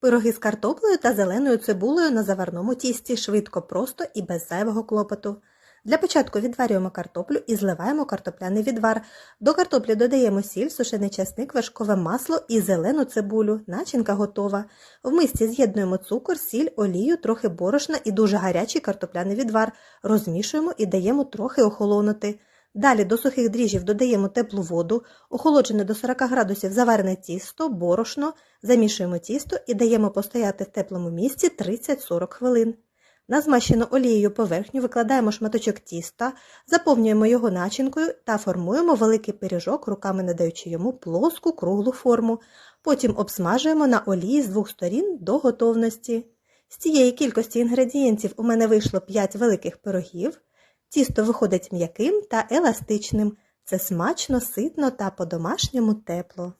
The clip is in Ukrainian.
Пироги з картоплею та зеленою цибулею на заварному тісті швидко, просто і без зайвого клопоту. Для початку відварюємо картоплю і зливаємо картопляний відвар. До картоплі додаємо сіль, сушений часник, вершкове масло і зелену цибулю. Начинка готова. В мисці з'єднуємо цукор, сіль, олію, трохи борошна і дуже гарячий картопляний відвар. Розмішуємо і даємо трохи охолонути. Далі до сухих дріжджів додаємо теплу воду, охолоджене до 40 градусів заварене тісто, борошно, замішуємо тісто і даємо постояти в теплому місці 30-40 хвилин. На змащену олією поверхню викладаємо шматочок тіста, заповнюємо його начинкою та формуємо великий пиріжок, руками надаючи йому плоску круглу форму. Потім обсмажуємо на олії з двох сторін до готовності. З цієї кількості інгредієнтів у мене вийшло 5 великих пирогів. Тісто виходить м'яким та еластичним. Це смачно, ситно та по-домашньому тепло.